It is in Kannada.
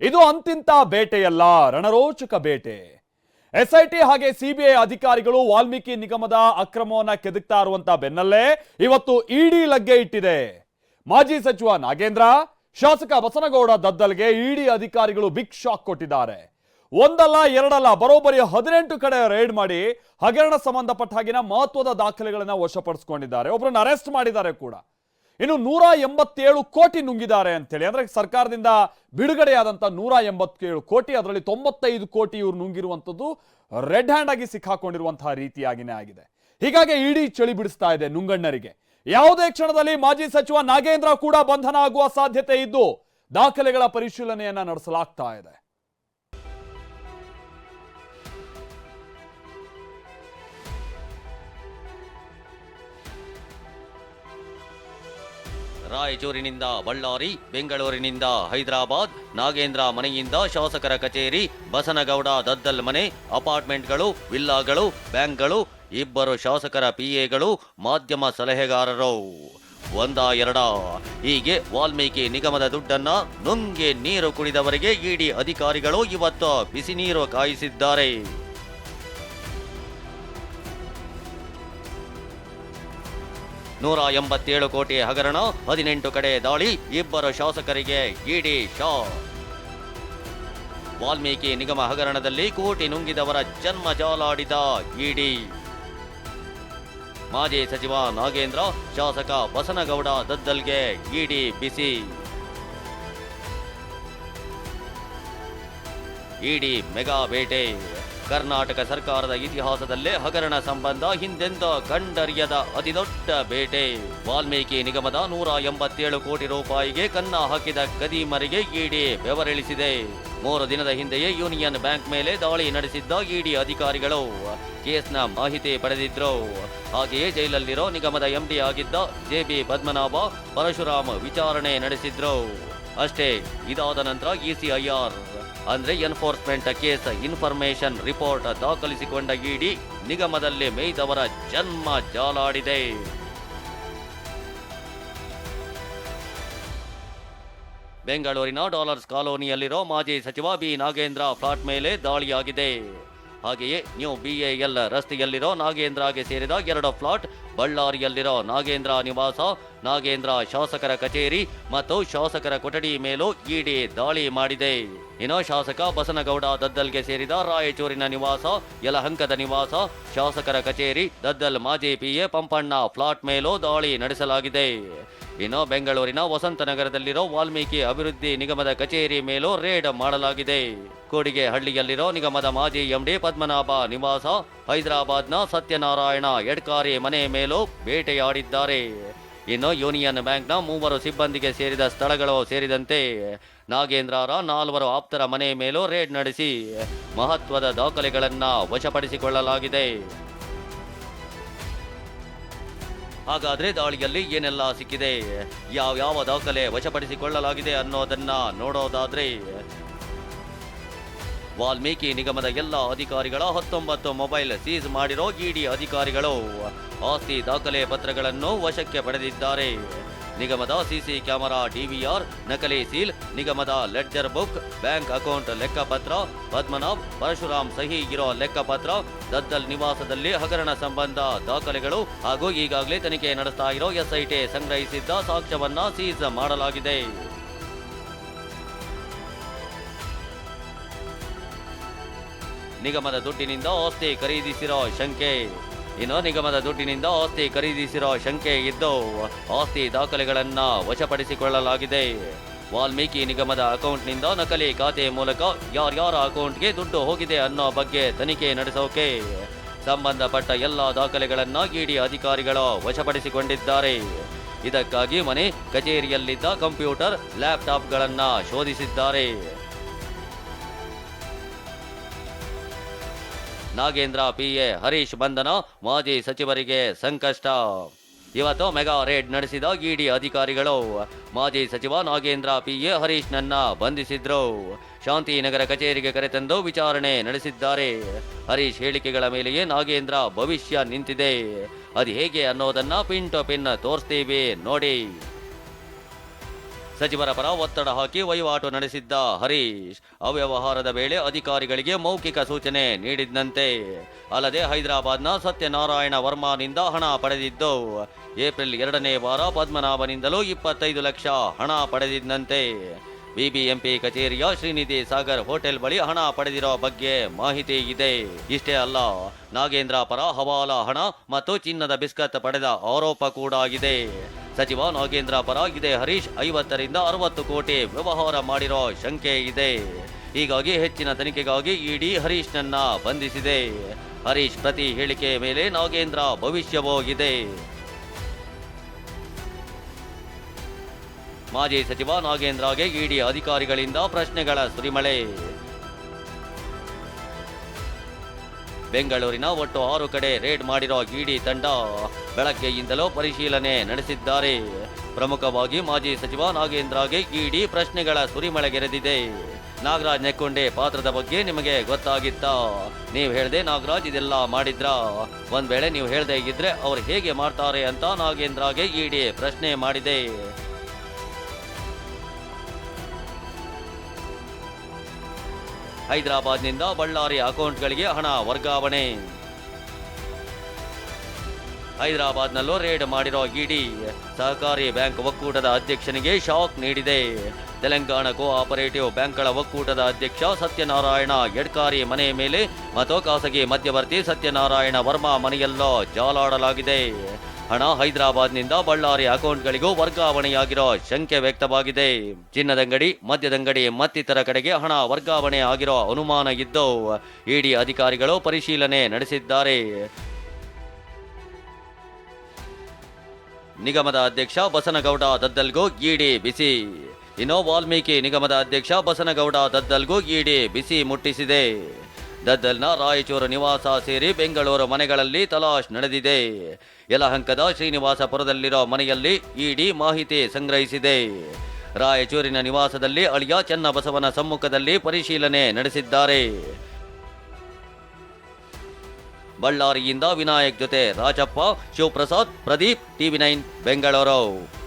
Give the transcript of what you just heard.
ಇದು ಅಂತಿಂತ ಬೇಟೆಯಲ್ಲ, ರಣರೋಚಕ ಬೇಟೆ. ಎಸ್ಐಟಿ ಹಾಗೆ ಸಿಬಿಐ ಅಧಿಕಾರಿಗಳು ವಾಲ್ಮೀಕಿ ನಿಗಮದ ಅಕ್ರಮವನ್ನ ಕೆದಕ್ತಾ ಇರುವಂತ ಬೆನ್ನಲ್ಲೇ ಇವತ್ತು ಇಡಿ ಲಗ್ಗೆ ಇಟ್ಟಿದೆ. ಮಾಜಿ ಸಚಿವ ನಾಗೇಂದ್ರ, ಶಾಸಕ ಬಸನಗೌಡ ದದ್ದಲ್ಗೆ ಇಡಿ ಅಧಿಕಾರಿಗಳು ಬಿಗ್ ಶಾಕ್ ಕೊಟ್ಟಿದ್ದಾರೆ. ಒಂದಲ್ಲ, ಎರಡಲ್ಲ, ಬರೋಬ್ಬರಿ ಹದಿನೆಂಟು ಕಡೆ ರೈಡ್ ಮಾಡಿ ಹಗರಣ ಸಂಬಂಧಪಟ್ಟ ಹಾಗಿನ ಮಹತ್ವದ ದಾಖಲೆಗಳನ್ನ ವಶಪಡಿಸಿಕೊಂಡಿದ್ದಾರೆ. ಒಬ್ಬರನ್ನ ಅರೆಸ್ಟ್ ಮಾಡಿದ್ದಾರೆ ಕೂಡ. ಇನ್ನು ನೂರ ಎಂಬತ್ತೇಳು ಕೋಟಿ ನುಂಗಿದ್ದಾರೆ ಅಂತೇಳಿ. ಅಂದ್ರೆ ಸರ್ಕಾರದಿಂದ ಬಿಡುಗಡೆಯಾದಂಥ ನೂರ ಎಂಬತ್ತೇಳು ಕೋಟಿ, ಅದರಲ್ಲಿ ತೊಂಬತ್ತೈದು ಕೋಟಿ ಇವರು ನುಂಗಿರುವಂಥದ್ದು ರೆಡ್ ಹ್ಯಾಂಡ್ ಆಗಿ ಸಿಕ್ಕಾಕೊಂಡಿರುವಂತಹ ರೀತಿಯಾಗಿನೇ ಆಗಿದೆ. ಹೀಗಾಗಿ ಇಡೀ ಚಳಿ ಬಿಡಿಸ್ತಾ ಇದೆ ನುಂಗಣ್ಣರಿಗೆ. ಯಾವುದೇ ಕ್ಷಣದಲ್ಲಿ ಮಾಜಿ ಸಚಿವ ನಾಗೇಂದ್ರ ಕೂಡ ಬಂಧನ ಆಗುವ ಸಾಧ್ಯತೆ ಇದ್ದು ದಾಖಲೆಗಳ ಪರಿಶೀಲನೆಯನ್ನ ನಡೆಸಲಾಗ್ತಾ ಇದೆ. ರಾಯಚೂರಿನಿಂದ ಬಳ್ಳಾರಿ, ಬೆಂಗಳೂರಿನಿಂದ ಹೈದರಾಬಾದ್, ನಾಗೇಂದ್ರ ಮನೆಯಿಂದ ಶಾಸಕರ ಕಚೇರಿ, ಬಸನಗೌಡ ದದ್ದಲ್ ಮನೆ, ಅಪಾರ್ಟ್ಮೆಂಟ್ಗಳು, ವಿಲ್ಲಾಗಳು, ಬ್ಯಾಂಕ್ಗಳು, ಇಬ್ಬರು ಶಾಸಕರ ಪಿಎಗಳು, ಮಾಧ್ಯಮ ಸಲಹೆಗಾರರು. ಒಂದ ಎರಡ. ಹೀಗೆ ವಾಲ್ಮೀಕಿ ನಿಗಮದ ದುಡ್ಡನ್ನ ನುಂಗೆ ನೀರು ಕುಡಿದವರಿಗೆ ಇಡಿ ಅಧಿಕಾರಿಗಳು ಇವತ್ತು ಬಿಸಿ ನೀರು ಕಾಯಿಸಿದ್ದಾರೆ. ನೂರ ಎಂಬತ್ತೇಳು ಕೋಟಿ ಹಗರಣ, ಹದಿನೆಂಟು ಕಡೆ ದಾಳಿ, ಇಬ್ಬರು ಶಾಸಕರಿಗೆ ಇಡಿ ಶಾ ವಾಲ್ಮೀಕಿ ನಿಗಮ ಹಗರಣದಲ್ಲಿ ಕೋಟಿ ನುಂಗಿದವರ ಜನ್ಮ ಜಾಲಾಡಿದ ಇಡಿ. ಮಾಜಿ ಸಚಿವ ನಾಗೇಂದ್ರ, ಶಾಸಕ ಬಸನಗೌಡ ದದ್ದಲ್ಗೆ ಇಡಿ ಬಿಸಿ. ಇಡಿ ಮೆಗಾ ಬೇಟೆ. ಕರ್ನಾಟಕ ಸರ್ಕಾರದ ಇತಿಹಾಸದಲ್ಲೇ ಹಗರಣ ಸಂಬಂಧ ಹಿಂದೆಂದ ಕಂಡರಿಯದ ಅತಿದೊಡ್ಡ ಬೇಟೆ. ವಾಲ್ಮೀಕಿ ನಿಗಮದ ನೂರ ಎಂಬತ್ತೇಳು ಕೋಟಿ ರೂಪಾಯಿಗೆ ಕನ್ನ ಹಾಕಿದ ಕದೀಮರಿಗೆ ಇಡಿ ಬೆವರಿಳಿಸಿದೆ. ಮೂರು ದಿನದ ಹಿಂದೆಯೇ ಯೂನಿಯನ್ ಬ್ಯಾಂಕ್ ಮೇಲೆ ದಾಳಿ ನಡೆಸಿದ್ದ ಇಡಿ ಅಧಿಕಾರಿಗಳು ಕೇಸ್ನ ಮಾಹಿತಿ ಪಡೆದಿದ್ರು. ಹಾಗೆಯೇ ಜೈಲಲ್ಲಿರೋ ನಿಗಮದ ಎಂಡಿ ಆಗಿದ್ದ ಜೆಬಿ ಪದ್ಮನಾಭ, ಪರಶುರಾಮ್ ವಿಚಾರಣೆ ನಡೆಸಿದ್ರು. ಅಷ್ಟೇ, ಇದಾದ ನಂತರ ಇಸಿಐಆರ್ ಅಂದ್ರೆ ಎನ್ಫೋರ್ಸ್ಮೆಂಟ್ ಕೇಸ್ ಇನ್ಫಾರ್ಮೇಶನ್ ರಿಪೋರ್ಟ್ ದಾಖಲಿಸಿಕೊಂಡ ಇಡಿ ನಿಗಮದಲ್ಲಿ ಮೇಯ್ದವರ ಜನ್ಮ ಜಾಲಾಡಿದೆ. ಬೆಂಗಳೂರಿನ ಡಾಲರ್ಸ್ ಕಾಲೋನಿಯಲ್ಲಿರೋ ಮಾಜಿ ಸಚಿವ ಬಿ. ನಾಗೇಂದ್ರ ಫ್ಲಾಟ್ ಮೇಲೆ ದಾಳಿಯಾಗಿದೆ. ಹಾಗೆಯೇ ನ್ಯೂ ಬಿಎಎಲ್ ರಸ್ತೆಯಲ್ಲಿರೋ ನಾಗೇಂದ್ರಗೆ ಸೇರಿದ ಎರಡು ಫ್ಲಾಟ್ ಬಳ್ಳಾರಿಯಲ್ಲಿರೋ ನಾಗೇಂದ್ರ ನಿವಾಸ, ನಾಗೇಂದ್ರ ಶಾಸಕರ ಕಚೇರಿ ಮತ್ತು ಶಾಸಕರ ಕೊಠಡಿ ಮೇಲೂ ಇಡಿ ದಾಳಿ ಮಾಡಿದೆ. ಇನ್ನು ಶಾಸಕ ಬಸನಗೌಡ ದದ್ದಲ್ಗೆ ಸೇರಿದ ರಾಯಚೂರಿನ ನಿವಾಸ, ಯಲಹಂಕದ ನಿವಾಸ, ಶಾಸಕರ ಕಚೇರಿ, ದದ್ದಲ್ ಮಾಜಿ ಪಿಎ ಪಂಪಣ್ಣ ಫ್ಲಾಟ್ ಮೇಲೂ ದಾಳಿ ನಡೆಸಲಾಗಿದೆ. ಇನ್ನು ಬೆಂಗಳೂರಿನ ವಸಂತನಗರದಲ್ಲಿರೋ ವಾಲ್ಮೀಕಿ ಅಭಿವೃದ್ಧಿ ನಿಗಮದ ಕಚೇರಿ ಮೇಲೂ ರೇಡ್ ಮಾಡಲಾಗಿದೆ. ಕೂಡಿಗೆ ಹಳ್ಳಿಯಲ್ಲಿರೋ ನಿಗಮದ ಮಾಜಿ ಎಂಡಿ ಪದ್ಮನಾಭ ನಿವಾಸ, ಹೈದರಾಬಾದ್ನ ಸತ್ಯನಾರಾಯಣ ಎಡ್ಕಾರಿ ಮನೆ ಮೇಲೂ ಬೇಟೆಯಾಡಿದ್ದಾರೆ. ಇನ್ನು ಯೂನಿಯನ್ ಬ್ಯಾಂಕ್ನ ಮೂವರು ಸಿಬ್ಬಂದಿಗೆ ಸೇರಿದ ಸ್ಥಳಗಳು ಸೇರಿದಂತೆ ನಾಗೇಂದ್ರರ ನಾಲ್ವರು ಆಪ್ತರ ಮನೆ ಮೇಲೂ ರೇಡ್ ನಡೆಸಿ ಮಹತ್ವದ ದಾಖಲೆಗಳನ್ನು ವಶಪಡಿಸಿಕೊಳ್ಳಲಾಗಿದೆ. ಹಾಗಾದ್ರೆ ದಾಳಿಯಲ್ಲಿ ಏನೆಲ್ಲ ಸಿಕ್ಕಿದೆ? ಯಾವ ಯಾವ ದಾಖಲೆ ವಶಪಡಿಸಿಕೊಳ್ಳಲಾಗಿದೆ ಅನ್ನೋದನ್ನ ನೋಡೋದಾದ್ರೆ ವಾಲ್ಮೀಕಿ ನಿಗಮದ ಎಲ್ಲ ಅಧಿಕಾರಿಗಳ ಹತ್ತೊಂಬತ್ತು ಮೊಬೈಲ್ ಸೀಸ್ ಮಾಡಿರೋ ಇಡಿ ಅಧಿಕಾರಿಗಳು ಆಸ್ತಿ ದಾಖಲೆ ಪತ್ರಗಳನ್ನು ವಶಕ್ಕೆ ಪಡೆದಿದ್ದಾರೆ. ನಿಗಮದ ಸಿಸಿ ಕ್ಯಾಮೆರಾ, ಡಿವಿಆರ್, ನಕಲಿ ಸೀಲ್, ನಿಗಮದ ಲೆಡ್ಜರ್ ಬುಕ್, ಬ್ಯಾಂಕ್ ಅಕೌಂಟ್ ಲೆಕ್ಕಪತ್ರ, ಪದ್ಮನಾಭ್, ಪರಶುರಾಮ್ ಸಹಿ ಇರೋ ಲೆಕ್ಕಪತ್ರ, ದದ್ದಲ್ ನಿವಾಸದಲ್ಲಿ ಹಗರಣ ಸಂಬಂಧ ದಾಖಲೆಗಳು ಹಾಗೂ ಈಗಾಗಲೇ ತನಿಖೆ ನಡೆಸ್ತಾ ಇರೋ ಎಸ್ಐಟಿ ಸಂಗ್ರಹಿಸಿದ್ದ ಸಾಕ್ಷ್ಯವನ್ನ ಸೀಸ್ ಮಾಡಲಾಗಿದೆ. ನಿಗಮದ ದುಡ್ಡಿನಿಂದ ಆಸ್ತಿ ಖರೀದಿಸಿರೋ ಶಂಕೆ. ಇನ್ನು ನಿಗಮದ ದುಡ್ಡಿನಿಂದ ಆಸ್ತಿ ಖರೀದಿಸಿರೋ ಶಂಕೆ ಇದ್ದು ಆಸ್ತಿ ದಾಖಲೆಗಳನ್ನ ವಶಪಡಿಸಿಕೊಳ್ಳಲಾಗಿದೆ. ವಾಲ್ಮೀಕಿ ನಿಗಮದ ಅಕೌಂಟ್ನಿಂದ ನಕಲಿ ಖಾತೆ ಮೂಲಕ ಯಾರ್ಯಾರ ಅಕೌಂಟ್ಗೆ ದುಡ್ಡು ಹೋಗಿದೆ ಅನ್ನೋ ಬಗ್ಗೆ ತನಿಖೆ ನಡೆಸೋಕೆ ಸಂಬಂಧಪಟ್ಟ ಎಲ್ಲ ದಾಖಲೆಗಳನ್ನ ಇಡಿ ಅಧಿಕಾರಿಗಳು ವಶಪಡಿಸಿಕೊಂಡಿದ್ದಾರೆ. ಇದಕ್ಕಾಗಿ ಮನೆ, ಕಚೇರಿಯಲ್ಲಿದ್ದ ಕಂಪ್ಯೂಟರ್, ಲ್ಯಾಪ್ಟಾಪ್ಗಳನ್ನು ಶೋಧಿಸಿದ್ದಾರೆ. ನಾಗೇಂದ್ರ, ಪಿಎ ಹರೀಶ್ ಬಂಧನ, ಮಾಜಿ ಸಚಿವರಿಗೆ ಸಂಕಷ್ಟ. ಇವತ್ತು ಮೆಗಾ ರೇಡ್ ನಡೆಸಿದ ಇಡಿ ಅಧಿಕಾರಿಗಳು. ಮಾಜಿ ಸಚಿವ ನಾಗೇಂದ್ರ, ಪಿಎ ಹರೀಶ್ನನ್ನ ಬಂಧಿಸಿದ್ರು. ಶಾಂತಿನಗರ ಕಚೇರಿಗೆ ಕರೆತಂದು ವಿಚಾರಣೆ ನಡೆಸಿದ್ದಾರೆ. ಹರೀಶ್ ಹೇಳಿಕೆಗಳ ಮೇಲೆಯೇ ನಾಗೇಂದ್ರ ಭವಿಷ್ಯ ನಿಂತಿದೆ. ಅದು ಹೇಗೆ ಅನ್ನೋದನ್ನ ಪಿನ್ ಟು ಪಿನ್ ತೋರಿಸ್ತೀವಿ ನೋಡಿ. ಸಚಿವರ ಪರ ಒತ್ತಡ ಹಾಕಿ ವಹಿವಾಟು ನಡೆಸಿದ್ದ ಹರೀಶ್, ಅವ್ಯವಹಾರದ ವೇಳೆ ಅಧಿಕಾರಿಗಳಿಗೆ ಮೌಖಿಕ ಸೂಚನೆ ನೀಡಿದ್ದಂತೆ ಅಲ್ಲದೆ ಹೈದರಾಬಾದ್ನ ಸತ್ಯನಾರಾಯಣ ವರ್ಮಾನಿಂದ ಹಣ ಪಡೆದಿದ್ದು, ಏಪ್ರಿಲ್ ಎರಡನೇ ವಾರ ಪದ್ಮನಾಭನಿಂದಲೂ ಇಪ್ಪತ್ತೈದು ಲಕ್ಷ ಹಣ ಪಡೆದಿದ್ದಂತೆ ಬಿಬಿಎಂಪಿ ಕಚೇರಿಯ ಶ್ರೀನಿಧಿ ಸಾಗರ್ ಹೋಟೆಲ್ ಬಳಿ ಹಣ ಪಡೆದಿರೋ ಬಗ್ಗೆ ಮಾಹಿತಿ ಇದೆ. ಇಷ್ಟೇ ಅಲ್ಲ, ನಾಗೇಂದ್ರ ಪರ ಹವಾಲಾ ಹಣ ಮತ್ತು ಚಿನ್ನದ ಬಿಸ್ಕತ್ ಪಡೆದ ಆರೋಪ ಕೂಡ ಇದೆ. ಸಚಿವ ನಾಗೇಂದ್ರ ಪರ ಇದೇ ಹರೀಶ್. ಐವತ್ತರಿಂದ ಅರವತ್ತು ಕೋಟಿ ವ್ಯವಹಾರ ಮಾಡಿರೋ ಶಂಕೆ ಇದೆ. ಹೀಗಾಗಿ ಹೆಚ್ಚಿನ ತನಿಖೆಗಾಗಿ ಇಡಿ ಹರೀಶ್ನನ್ನ ಬಂಧಿಸಿದೆ. ಹರೀಶ್ ಪ್ರತಿ ಹೇಳಿಕೆ ಮೇಲೆ ನಾಗೇಂದ್ರ ಭವಿಷ್ಯವೋ ಇದೆ ಮಾಜಿ ಸಚಿವ ನಾಗೇಂದ್ರಗೆ ಇಡಿ ಅಧಿಕಾರಿಗಳಿಂದ ಪ್ರಶ್ನೆಗಳ ಸುರಿಮಳೆ. ಬೆಂಗಳೂರಿನ ಒಟ್ಟು ಆರು ಕಡೆ ರೇಡ್ ಮಾಡಿರೋ ಇಡಿ ತಂಡ ಬೆಳಗ್ಗೆಯಿಂದಲೂ ಪರಿಶೀಲನೆ ನಡೆಸಿದ್ದಾರೆ. ಪ್ರಮುಖವಾಗಿ ಮಾಜಿ ಸಚಿವ ನಾಗೇಂದ್ರಗೆ ಇಡಿ ಪ್ರಶ್ನೆಗಳ ಸುರಿಮಳೆಗೆರೆದಿದೆ. ನಾಗರಾಜ್ ನೆಕ್ಕೊಂಡೆ ಪಾತ್ರದ ಬಗ್ಗೆ ನಿಮಗೆ ಗೊತ್ತಾಗಿತ್ತಾ? ನೀವು ಹೇಳ್ದೆ ನಾಗರಾಜ್ ಇದೆಲ್ಲ ಮಾಡಿದ್ರ. ಒಂದ್ ವೇಳೆ ನೀವು ಹೇಳ್ದೆ ಇದ್ರೆ ಅವ್ರು ಹೇಗೆ ಮಾಡ್ತಾರೆ ಅಂತ ನಾಗೇಂದ್ರಗೆ ಇಡಿ ಪ್ರಶ್ನೆ ಮಾಡಿದೆ. ಹೈದರಾಬಾದ್ನಿಂದ ಬಳ್ಳಾರಿ ಅಕೌಂಟ್ಗಳಿಗೆ ಹಣ ವರ್ಗಾವಣೆ. ಹೈದರಾಬಾದ್ನಲ್ಲೂ ರೇಡ್ ಮಾಡಿರೋ ಇಡಿ, ಸಹಕಾರಿ ಬ್ಯಾಂಕ್ ಒಕ್ಕೂಟದ ಅಧ್ಯಕ್ಷನಿಗೆ ಶಾಕ್ ನೀಡಿದೆ. ತೆಲಂಗಾಣ ಕೋ ಆಪರೇಟಿವ್ ಬ್ಯಾಂಕ್ಗಳ ಒಕ್ಕೂಟದ ಅಧ್ಯಕ್ಷ ಸತ್ಯನಾರಾಯಣ ಎಡ್ಕಾರಿ ಮನೆ ಮೇಲೆ ಮತ್ತು ಖಾಸಗಿ ಮಧ್ಯವರ್ತಿ ಸತ್ಯನಾರಾಯಣ ವರ್ಮಾ ಮನೆಯಲ್ಲೋ ಜಾಲಾಡಲಾಗಿದೆ. ಹಣ ಹೈದರಾಬಾದ್ನಿಂದ ಬಳ್ಳಾರಿ ಅಕೌಂಟ್ಗಳಿಗೂ ವರ್ಗಾವಣೆಯಾಗಿರೋ ಶಂಕೆ ವ್ಯಕ್ತವಾಗಿದೆ. ಚಿನ್ನದಂಗಡಿ ಮದ್ಯದಂಗಡಿ ಮತ್ತಿತರ ಕಡೆಗೆ ಹಣ ವರ್ಗಾವಣೆ ಆಗಿರೋ ಅನುಮಾನ ಇದ್ದು ಇಡಿ ಅಧಿಕಾರಿಗಳು ಪರಿಶೀಲನೆ ನಡೆಸಿದ್ದಾರೆ. ನಿಗಮದ ಅಧ್ಯಕ್ಷ ಬಸನಗೌಡ ದದ್ದಲ್ಗೂ ಇಡಿ ಬಿಸಿ. ಇನ್ನು ವಾಲ್ಮೀಕಿ ನಿಗಮದ ಅಧ್ಯಕ್ಷ ಬಸನಗೌಡ ದದ್ದಲ್ಗೂ ಇಡಿ ಬಿಸಿ ಮುಟ್ಟಿಸಿದೆ. ದದ್ದಲ್ನ ರಾಯಚೂರು ನಿವಾಸ ಸೇರಿ ಬೆಂಗಳೂರು ಮನೆಗಳಲ್ಲಿ ತಲಾಶ್ ನಡೆದಿದೆ. ಯಲಹಂಕದ ಶ್ರೀನಿವಾಸಪುರದಲ್ಲಿರೋ ಮನೆಯಲ್ಲಿ ಇಡಿ ಮಾಹಿತಿ ಸಂಗ್ರಹಿಸಿದೆ. ರಾಯಚೂರಿನ ನಿವಾಸದಲ್ಲಿ ಅಳಿಯ ಚನ್ನಬಸವನ ಸಮ್ಮುಖದಲ್ಲಿ ಪರಿಶೀಲನೆ ನಡೆಸಿದ್ದಾರೆ. ಬಳ್ಳಾರಿಯಿಂದ ವಿನಾಯಕ್ ಜೊತೆ ರಾಜಪ್ಪ, ಶಿವಪ್ರಸಾದ್, ಪ್ರದೀಪ್, ಟಿವಿ ನೈನ್, ಬೆಂಗಳೂರು.